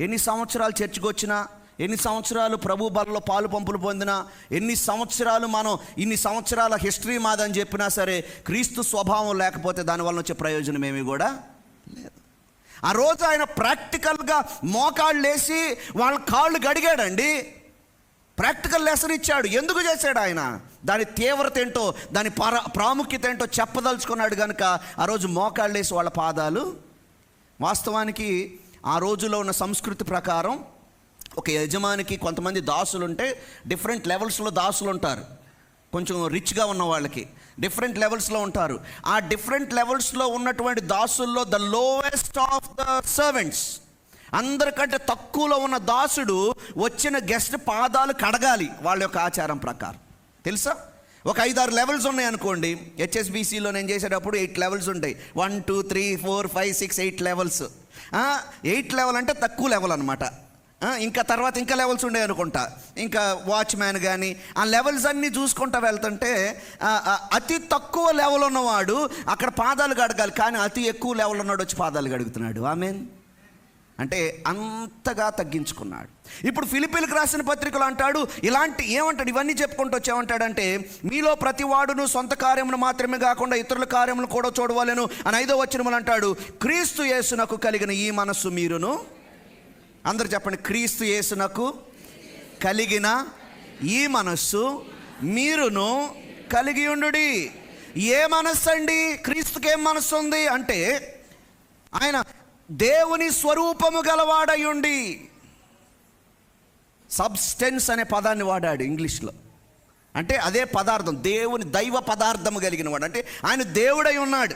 ఎన్ని సంవత్సరాలు చర్చికి వచ్చినా ఎన్ని సంవత్సరాలు ప్రభు బలలో పాలు పంపులు పొందినా ఎన్ని సంవత్సరాలు మనం ఇన్ని సంవత్సరాల హిస్టరీ మాదని చెప్పినా సరే క్రీస్తు స్వభావం లేకపోతే దానివల్ల వచ్చే ప్రయోజనం ఏమీ కూడా లేదు. ఆ రోజు ఆయన ప్రాక్టికల్గా మోకాళ్ళు వేసి వాళ్ళ కాళ్ళు గడిగాడండి. ప్రాక్టికల్ లెసన్ ఇచ్చాడు. ఎందుకు చేశాడు ఆయన? దాని తీవ్రత ఏంటో దాని ప్రా ప్రాముఖ్యత ఏంటో చెప్పదలుచుకున్నాడు కనుక ఆ రోజు మోకాళ్ళు వేసి వాళ్ళ పాదాలు వాస్తవానికి ఆ రోజులో ఉన్న సంస్కృతి ప్రకారం ఒక యజమానికి కొంతమంది దాసులు ఉంటే డిఫరెంట్ లెవెల్స్లో దాసులు ఉంటారు కొంచెం రిచ్గా ఉన్న వాళ్ళకి డిఫరెంట్ లెవెల్స్లో ఉంటారు. ఆ డిఫరెంట్ లెవెల్స్లో ఉన్నటువంటి దాసుల్లో the lowest of the servants అందరికంటే తక్కువలో ఉన్న దాసుడు వచ్చిన గెస్ట్ పాదాలు కడగాలి వాళ్ళ యొక్క ఆచారం ప్రకారం. తెలుసా? ఒక ఐదారు లెవెల్స్ ఉన్నాయి అనుకోండి. హెచ్ఎస్బీసీలో నేను చేసేటప్పుడు ఎయిట్ లెవెల్స్ ఉంటాయి. One two three four five six eight levels eight level అంటే తక్కువ లెవెల్ అనమాట ఇంకా తర్వాత ఇంకా లెవెల్స్ ఉండే అనుకుంటా. ఇంకా వాచ్మ్యాన్ కానీ ఆ లెవెల్స్ అన్నీ చూసుకుంటా వెళ్తుంటే అతి తక్కువ లెవెల్ ఉన్నవాడు అక్కడ పాదాలు గడగాలి కానీ అతి ఎక్కువ లెవెల్ ఉన్నాడు వచ్చి పాదాలు గడుగుతున్నాడు మీన్ అంటే అంతగా తగ్గించుకున్నాడు. ఇప్పుడు ఫిలిపిలకు రాసిన పత్రికలు అంటాడు ఇలాంటి ఏమంటాడు? ఇవన్నీ చెప్పుకుంటూ వచ్చేమంటాడంటే మీలో ప్రతి వాడును సొంత కార్యమును మాత్రమే కాకుండా ఇతరుల కార్యములు కూడా చూడవలెను అని ఐదో వచ్చినములు అంటాడు. క్రీస్తు యేసునకు కలిగిన ఈ మనస్సు మీరును అందరు చెప్పండి క్రీస్తు యేసునకు కలిగిన ఈ మనస్సు మీరును కలిగి ఉండు ఏ మనస్సు అండి క్రీస్తుకి ఏం మనస్సు ఉంది అంటే ఆయన దేవుని స్వరూపము గలవాడయుండి. సబ్స్టెన్స్ అనే పదాన్ని వాడాడు ఇంగ్లీష్లో. అంటే అదే పదార్థం దేవుని దైవ పదార్థము కలిగిన వాడు అంటే ఆయన దేవుడై ఉన్నాడు.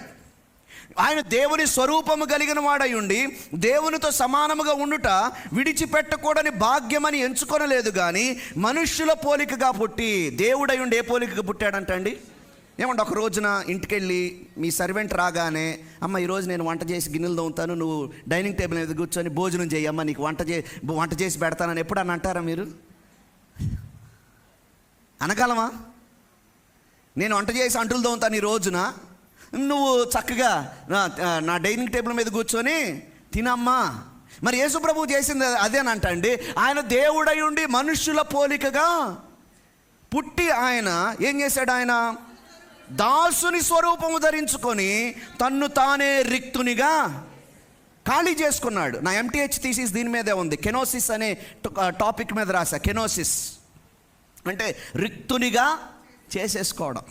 ఆయన దేవుని స్వరూపము కలిగిన వాడై ఉండి దేవునితో సమానముగా ఉండుట విడిచిపెట్టకూడని భాగ్యమని ఎంచుకొనలేదు కానీ మనుష్యుల పోలికగా పుట్టి దేవుడై ఉండి ఏ పోలికగా పుట్టాడంటండి? ఏమంటే ఒక రోజున ఇంటికెళ్ళి మీ సర్వెంట్ రాగానే అమ్మ ఈరోజు నేను వంట చేసి గిన్నెలు తోముతాను నువ్వు డైనింగ్ టేబుల్ మీద కూర్చొని భోజనం చేయమ్మా నీకు వంట చే వంట చేసి పెడతానని ఎప్పుడన్నా అంటారా మీరు? అనగలమా? నేను వంట చేసి అంటులు తోముతాను ఈ రోజున నువ్వు చక్కగా నా- నా డైనింగ్ టేబుల్ మీద కూర్చొని తినమ్మా. మరి యేసుప్రభు చేసింది అదేనంట అండి ఆయన దేవుడై ఉండి మనుష్యుల పోలికగా పుట్టి ఆయన ఏం చేశాడు ఆయన? దాసుని స్వరూపము ధరించుకొని తన్ను తానే రిక్తునిగా ఖాళీ చేసుకున్నాడు. నా ఎంటీహెచ్ థీసిస్ దీని మీదే ఉంది. కెనోసిస్ అనే టాపిక్ మీద రాశా. కెనోసిస్. అంటే రిక్తునిగా చేసేసుకోవడం.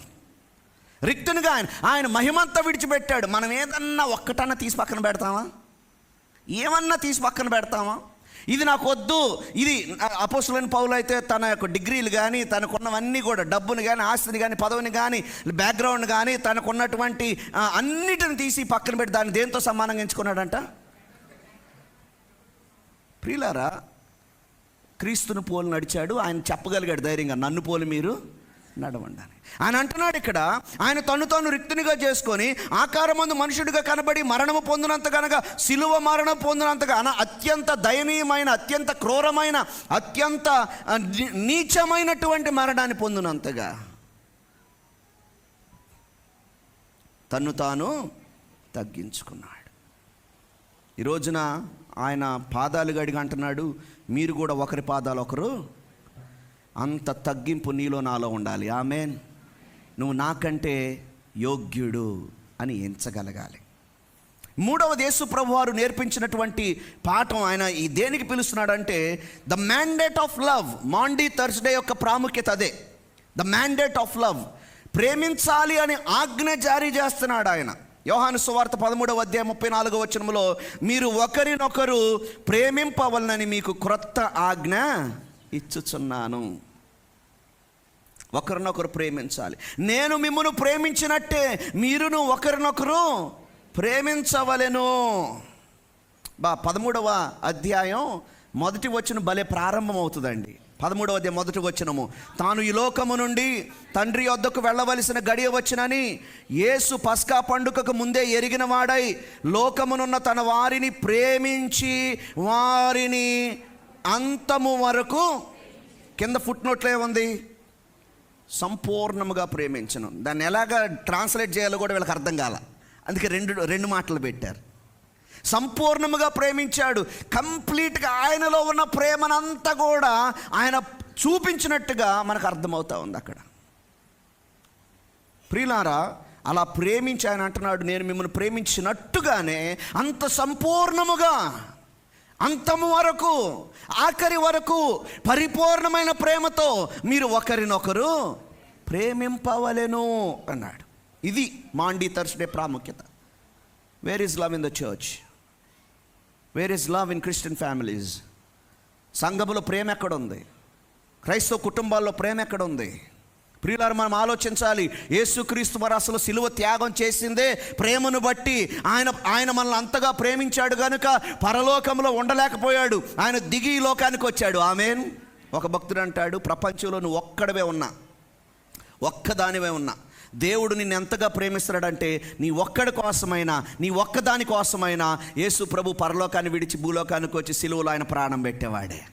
రిక్తునిగా ఆయన ఆయన మహిమంతా విడిచిపెట్టాడు. మనం ఏదన్నా ఒక్కటన్నా తీసి పక్కన పెడతామా? ఏమన్నా తీసి పక్కన పెడతామా? ఇది నాకు వద్దు. ఇది అపోసులని పౌలు అయితే తన యొక్క డిగ్రీలు కానీ తనకున్నవన్నీ కూడా డబ్బుని కానీ ఆస్తిని కానీ పదవిని కానీ బ్యాక్గ్రౌండ్ కానీ తనకున్నటువంటి అన్నిటిని తీసి పక్కన పెట్టి దాన్ని దేంతో సమానంగా ఎంచుకున్నాడంట? ప్రియులారా క్రీస్తుని పోలు నడిచాడు. ఆయన చెప్పగలిగాడు ధైర్యంగా. నన్ను పోలు మీరు? నడవండి అని ఆయన అంటున్నాడు ఇక్కడ ఆయన తను తాను రిక్తునిగా చేసుకొని ఆకారమందు మనుషుడిగా కనబడి మరణము పొందినంత కనుక సిలువ మరణం పొందినంతగా అన అత్యంత దయనీయమైన అత్యంత క్రూరమైన అత్యంత నీచమైనటువంటి మరణాన్ని పొందినంతగా తన్ను తాను తగ్గించుకున్నాడు. ఈ రోజున ఆయన పాదాలు గడిగి అంటున్నాడు మీరు కూడా ఒకరి పాదాలు ఒకరు అంత తగ్గింపు నీలో నాలో ఉండాలి. ఆమెన్. నువ్వు నాకంటే యోగ్యుడు అని ఎంచగలగాలి. మూడవ దేశు ప్రభు వారు నేర్పించినటువంటి పాఠం ఆయన ఈ దేనికి పిలుస్తున్నాడంటే the mandate of love Maundy Thursday యొక్క ప్రాముఖ్యత అదే. ద మ్యాండేట్ ఆఫ్ లవ్ ప్రేమించాలి అని ఆజ్ఞ జారీ చేస్తున్నాడు ఆయన. యోహాను సువార్త పదమూడవ అధ్యాయం ముప్పై నాలుగో వచనంలో మీరు ఒకరినొకరు ప్రేమింపవలనని మీకు క్రొత్త ఆజ్ఞ ఇచ్చుచున్నాను. ఒకరినొకరు ప్రేమించాలి. నేను మిమ్మల్ని ప్రేమించినట్టే మీరును ఒకరినొకరు ప్రేమించవలెను. బా పదమూడవ అధ్యాయం మొదటి వచ్చిన భలే ప్రారంభం అవుతుందండి పదమూడవ అధ్యాయం మొదటి వచ్చినము తాను ఈ లోకము నుండి తండ్రి వద్దకు వెళ్ళవలసిన గడియ వచ్చినని యేసు పస్కా పండుగకు ముందే ఎరిగిన వాడై లోకమునున్న తన వారిని ప్రేమించి వారిని అంతము వరకు కింద ఫుట్ నోట్లో ఉంది సంపూర్ణముగా ప్రేమించను. దాన్ని ఎలాగ ట్రాన్స్లేట్ చేయాలో కూడా వీళ్ళకి అర్థం కాల. అందుకే రెండు రెండు మాటలు పెట్టారు. సంపూర్ణముగా ప్రేమించాడు. కంప్లీట్గా ఆయనలో ఉన్న ప్రేమనంతా కూడా ఆయన చూపించినట్టుగా మనకు అర్థమవుతా ఉంది అక్కడ. ప్రియులారా అలా ప్రేమించి ఆయన అంటున్నాడు నేను మిమ్మల్ని ప్రేమించినట్టుగానే అంత సంపూర్ణముగా అంతము వరకు ఆఖరి వరకు పరిపూర్ణమైన ప్రేమతో మీరు ఒకరినొకరు ప్రేమింపవలెను అన్నాడు. ఇది మాండీ థర్స్డే ప్రాముఖ్యత. Where is love in the church where is love in Christian families సంఘములో ప్రేమ ఎక్కడ ఉంది క్రైస్తవ కుటుంబాల్లో ప్రేమ ఎక్కడ ఉంది ప్రియులారు మనం ఆలోచించాలి. యేసుక్రీస్తు మరి అసలు సిలువ త్యాగం చేసిందే ప్రేమను బట్టి. ఆయన ఆయన మనల్ని అంతగా ప్రేమించాడు కనుక పరలోకంలో ఉండలేకపోయాడు. ఆయన దిగి ఈ లోకానికి వచ్చాడు. ఆమెన్. ఒక భక్తుడు అంటాడు ప్రపంచంలో నువ్వు ఒక్కడవే ఉన్నా. ఒక్కదానివే ఉన్నా. దేవుడు నిన్ను ఎంతగా ప్రేమిస్తున్నాడంటే నీ ఒక్కడి కోసమైనా నీ ఒక్కదాని కోసమైనా యేసు ప్రభు పరలోకాన్ని విడిచి భూలోకానికి వచ్చి సిలువలో ఆయన ప్రాణం పెట్టేవాడే.